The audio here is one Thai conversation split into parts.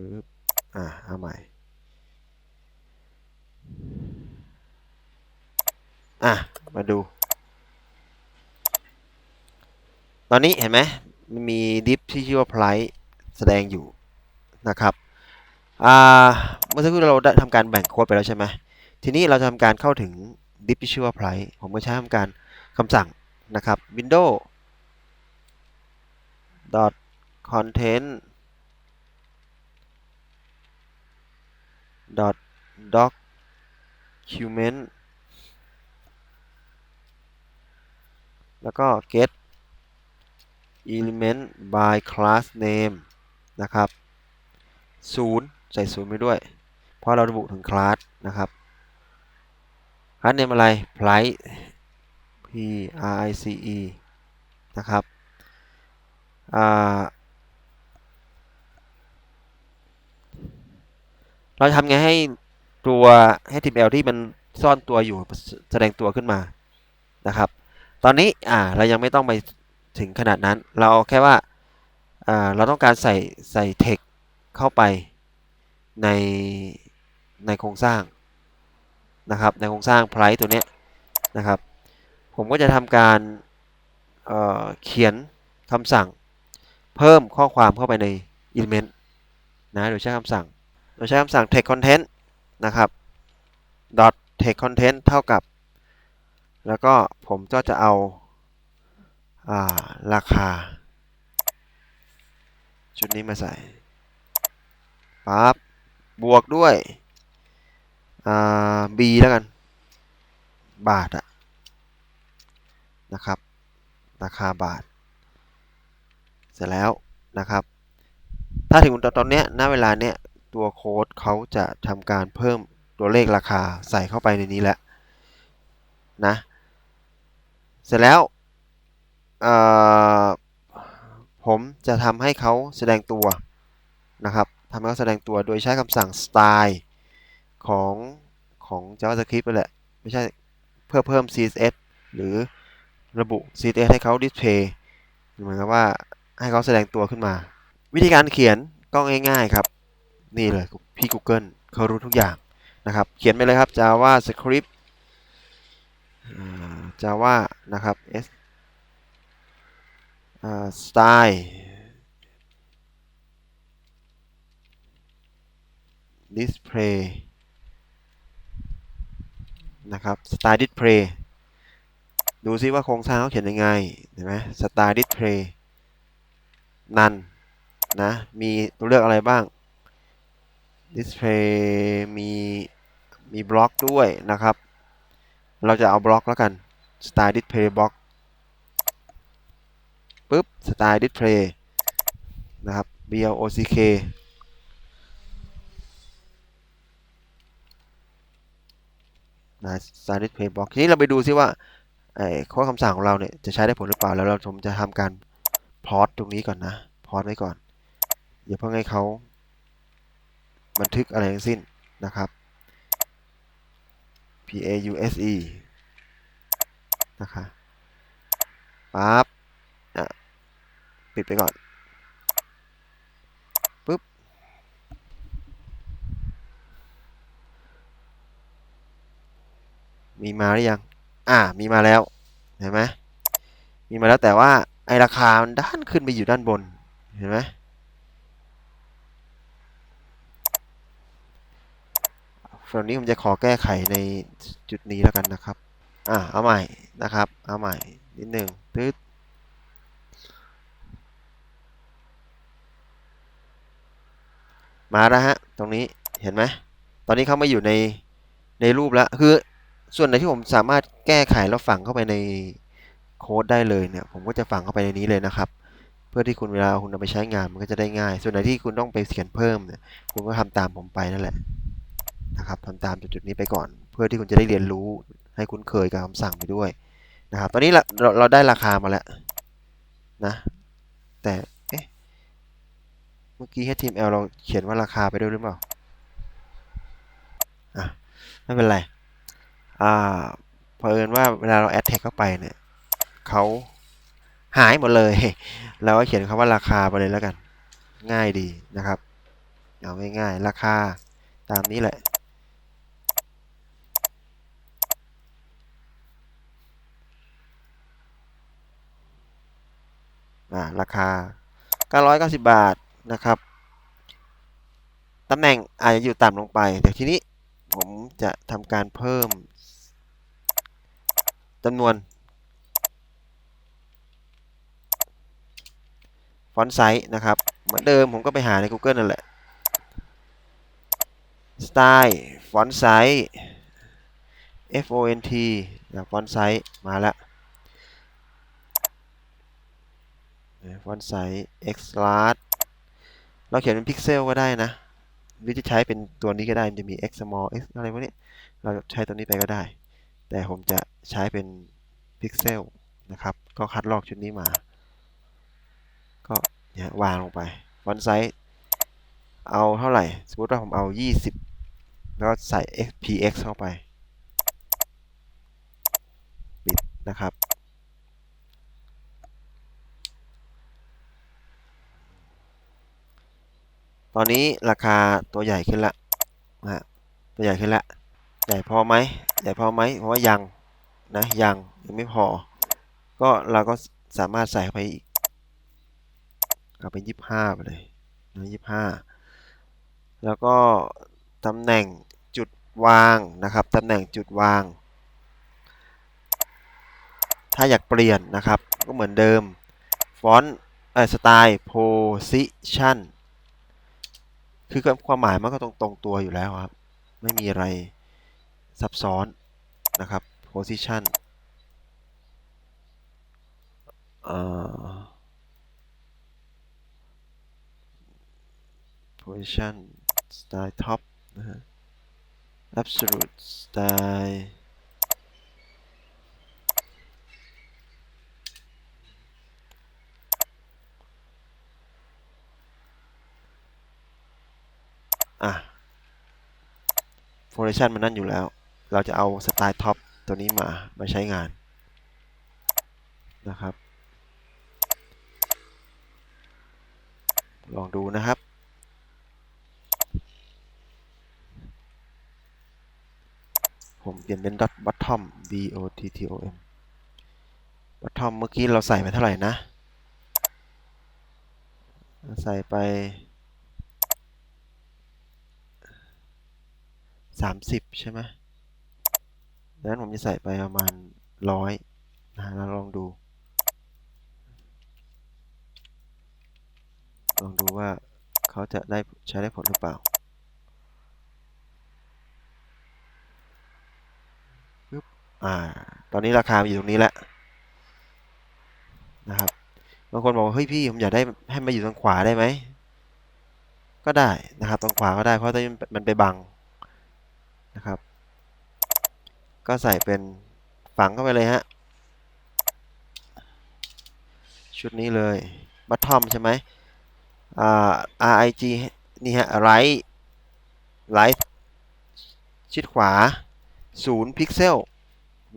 ปึ๊บอะเอาใหม่ อะ มาดู ตอนนี้เห็นไหมมีดิฟที่ชื่อว่า price แสดงอยู่นะครับ อ่า เมื่อสักครู่เราได้ทำการแบ่งโค้ดไปแล้วใช่ไหมทีนี้เราจะทำการเข้าถึงดิฟที่ชื่อว่า price ผมก็ใช้ทำการคำสั่งนะครับ window dot content dot document แล้วก็ get element by class name นะครับศูนย์ใส่ศูนย์ไปด้วย เพราะเราระบุถึงคลาสนะครับคลาสเนมอะไร price p r i c e นะครับ อ่า เราทำไงให้ตัว HTML ที่มันซ่อนตัวอยู่แสดงตัวขึ้นมานะครับ ตอนนี้อ่าเรายังไม่ต้องไปถึงขนาดนั้น เราแค่ว่าอ่าเราต้องการใส่ใส่ text เข้าไปในในโครงสร้างนะครับในโครงสร้าง price ตัวเนี้ยนะครับ ผมก็จะทำการเเขียนคำสั่ง เพิ่มข้อความเข้าไปใน element นะโดยใช้คำสั่ง ดยใช้คำสั่ง text content นะครับ dot text content เท่ากับ แล้วก็ผมก็จะเอาาราคา ชุดนี้มาใส่ปั๊บบวกด้วย b แล้วกัน บาทอะนะครับ ราคาบาท เสร็จแล้วนะครับ ถ้าถึงตอนนี้ณเวลาเนี้ย ตัวโค้ดเขาจะทำการเพิ่มตัวเลขราคาใส่เข้าไปในนี้แล้วนะ เสร็จแล้วผมจะทำให้เขาแสดงตัวนะครับทำให้เขาแสดงตัวโดยใช้คำสั่ง style ของของ JavaScript ไปแหละ ไม่ใช่เพื่อเพิ่ม CSS หรือระบุ CSS ให้เขา display เหมือนกับว่าให้เขาแสดงตัวขึ้นมา วิธีการเขียนก็ง่ายๆครับ นี่เลยพี่ Google เขารู้ทุกอย่างนะครับ เขียนไปเลยครับ JavaScript Java นะครับ S style display นะครับ style display ดูซิว่าโครงสร้างเขาเขียนยังไงเห็นไหม style display นันนะ มีตัวเลือกอะไรบ้าง display มีมีบล็อกด้วยนะครับ เราจะเอาบล็อกแล้วกัน style display block ปุ๊บ style display นะครับ b l o c k นะ style display block ทีนี้เราไปดูซิว่าไอ้ข้อคำสั่งของเราเนี่ย จะใช้ได้ผลหรือเปล่า แล้วเราผมจะทำการพอตตรงนี้ก่อนนะ พอตไว้ก่อน อย่าเพิ่งให้เขา บันทึกอะไรทั้งสิ้นนะครับ p a u s e นะคะปั๊บปิดไปก่อนปุ๊บมีมาหรือยัง อ่า มีมาแล้ว เห็นไหมมีมาแล้วแต่ว่าไอราคามันด้านขึ้นไปอยู่ด้านบน เห็นไหม ฝั่งนี้ผมจะขอแก้ไขในจุดนี้แล้วกันนะครับ อ่าเอาใหม่นะครับ เอาใหม่นิดหนึ่งตึ๊ดมาแล้วฮะ ตรงนี้เห็นไหม ตอนนี้เขามาอยู่ในในรูปแล้ว คือส่วนไหนที่ผมสามารถแก้ไขแล้วฝังเข้าไปในโค้ดได้เลยเนี่ย ผมก็จะฝังเข้าไปในนี้เลยนะครับ เพื่อที่คุณเวลาคุณเอาไปใช้งานมันก็จะได้ง่าย ส่วนไหนที่คุณต้องไปเขียนเพิ่มเนี่ย คุณก็ทำตามผมไปนั่นแหละ นะครับทำตามจุดๆนี้ไปก่อน เพื่อที่คุณจะได้เรียนรู้ให้คุ้นเคยกับคำสั่งไปด้วยนะครับ ตอนนี้เราเราได้ราคามาแล้วนะแต่เอ๊ะเมื่อกี้ HTML เราเขียนว่าราคาไปด้วยหรือเปล่าอะไม่เป็นไรอ่าเผอิญว่าเวลาเราแอดแท็กเข้าไปเนี่ยเขาหายหมดเลยเราก็เขียนคำว่าราคาไปเลยแล้วกัน ง่ายดีนะครับเอาง่ายๆราคาตามนี้แหละ ราคา 990 บาทนะครับตำแหน่งอาจจะอยู่ต่ำลงไป แต่ทีนี้ผมจะทำการเพิ่มจำนวน ฟอนต์ไซส์นะครับ เหมือนเดิมผมก็ไปหาใน Google นั่นแหละสไตล์ฟอนต์ไซส์ F O N T นะฟอนต์ไซส์มาแล้ว ฟอนต์ไซส์ X large เราเขียนเป็นพิกเซลก็ได้นะหรือจะใช้เป็นตัวนี้ก็ได้ มันจะมี X small X อะไรพวกนี้ เราใช้ตัวนี้ไปก็ได้ แต่ผมจะใช้เป็นพิกเซลนะครับ ก็คัดลอกชุดนี้มา ก็เนี่ยวางลงไป ฟอนต์ไซส์เอาเท่าไหร่ สมมติว่าผมเอา 20 แล้วก็ใส่ xpx เข้าไป ปิดนะครับ ตอนนี้ราคาตัวใหญ่ขึ้นละนะฮะตัวใหญ่ขึ้นละใหญ่พอไหมใหญ่พอไหมเพราะว่ายังนะยังยังไม่พอ ก็เราก็สามารถใส่เข้าไปอีกเอาเป็นยี่สิบห้าไปเลยนะยี่สิบห้าแล้วก็ตำแหน่งจุดวางนะครับตำแหน่งจุดวาง ถ้าอยากเปลี่ยนนะครับ ก็เหมือนเดิมฟอนต์สไตล์ position คือความหมายมันก็ตรงตรงตัวอยู่แล้วครับ ไม่มีอะไรซับซ้อนนะครับ position เอ่อ position style top นะฮะ absolute style อะ foundation มันนั่นอยู่แล้ว เราจะเอาสไตล์ท็อปตัวนี้มามาใช้งานนะครับ ลองดูนะครับ ผมเปลี่ยนเป็น dot bottom b o t t o m bottom เมื่อกี้เราใส่ไปเท่าไหร่นะ ใส่ไป 30 ใช่ไหมดังนั้นผมจะใส่ไปประมาณ 100นะแล้วลองดู ลองดูว่าเขาจะได้ใช้ได้ผลหรือเปล่าปึ๊บอ่า ตอนนี้ราคาอยู่ตรงนี้แล้วนะครับบางคนบอกเฮ้ยพี่ผมอยากได้ให้มาอยู่ทางขวาได้ไหมก็ได้นะครับตรงขวาก็ได้เพราะตอนนี้มันไปบัง นะครับ ก็ใส่เป็นฝังเข้าไปเลยฮะ ชุดนี้เลยบัตทอมใช่ไหมอ่า RIG นี่ฮะ right right ชิดขวา 0 พิกเซล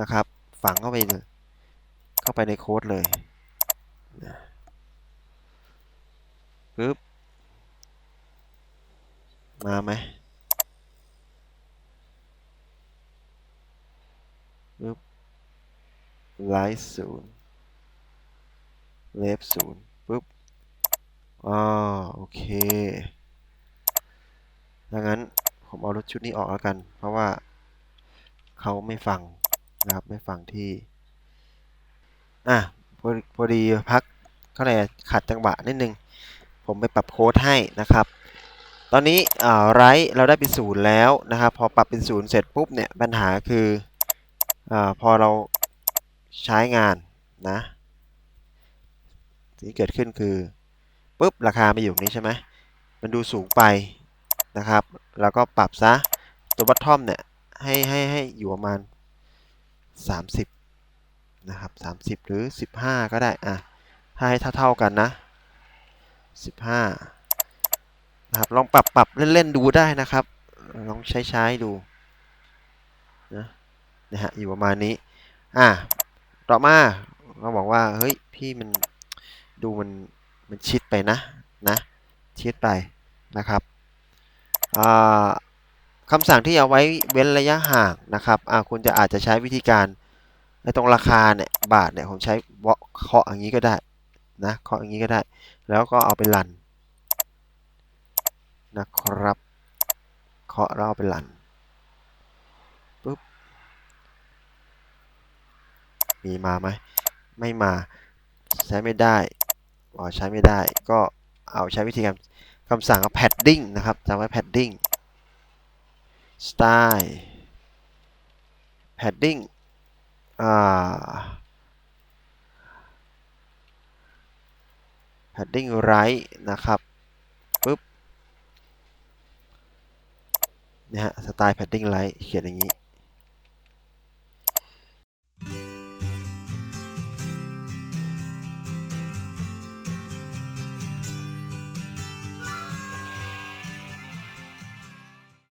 นะครับ ฝังเข้าไปเลย เข้าไปในโค้ดเลยปึ๊บ มาไหม ปึ๊บ right 0 left 0ปึ๊บอ๋อโอเคดังนั้นผมเอารถชุดนี้ออกแล้วกัน เพราะว่าเขาไม่ฟังนะครับไม่ฟังที่อะพอพอดีพักเขาเลยขัดจังหวะนิดนึง ผมไปปรับโค้ดให้นะครับ ตอนนี้ไรเราได้เป็นศูนย์แล้วนะครับ พอปรับเป็นศูนย์เสร็จปุ๊บเนี่ยปัญหาคือ อพอเราใช้งานนะสิ่งที่เกิดขึ้นคือปุ๊บราคามาอยู่นี้ใช่ไหมมันดูสูงไปนะครับแล้วก็ปรับซะตัวบัตทอมเนี่ยให้ให้ให้อยู่ประมาณ 30นะครับ30 หรือ 15 ก็ได้อะถ้าให้เท่าๆกันนะ 15นะครับลองปรับปรับเล่น ๆ ดูได้นะครับ ลองใช้ใช้ดู นะฮะอยู่ประมาณนี้ อะต่อมาเราบอกว่าเฮ้ยพี่มันดูมันมันชิดไปนะนะชิดไปนะครับคำสั่งที่เอาไว้เว้นระยะห่างนะครับคุณจะอาจจะใช้วิธีการในตรงราคาเนี่ยบาทเนี่ยผมใช้เวาะเคาะอย่างนี้ก็ได้นะเคาะอย่างนี้ก็ได้ แล้วก็เอาไปรันนะครับเคาะแล้วเอาไปรันปุ๊บ มีมาไหมไม่มาใช้ไม่ได้อ๋อใช้ไม่ได้ ก็เอาใช้วิธีการคำสั่งเอา padding นะครับจำไว้ padding style padding อ่า padding right นะครับปุ๊บนะฮะสไตล์ padding right เขียนอย่างนี้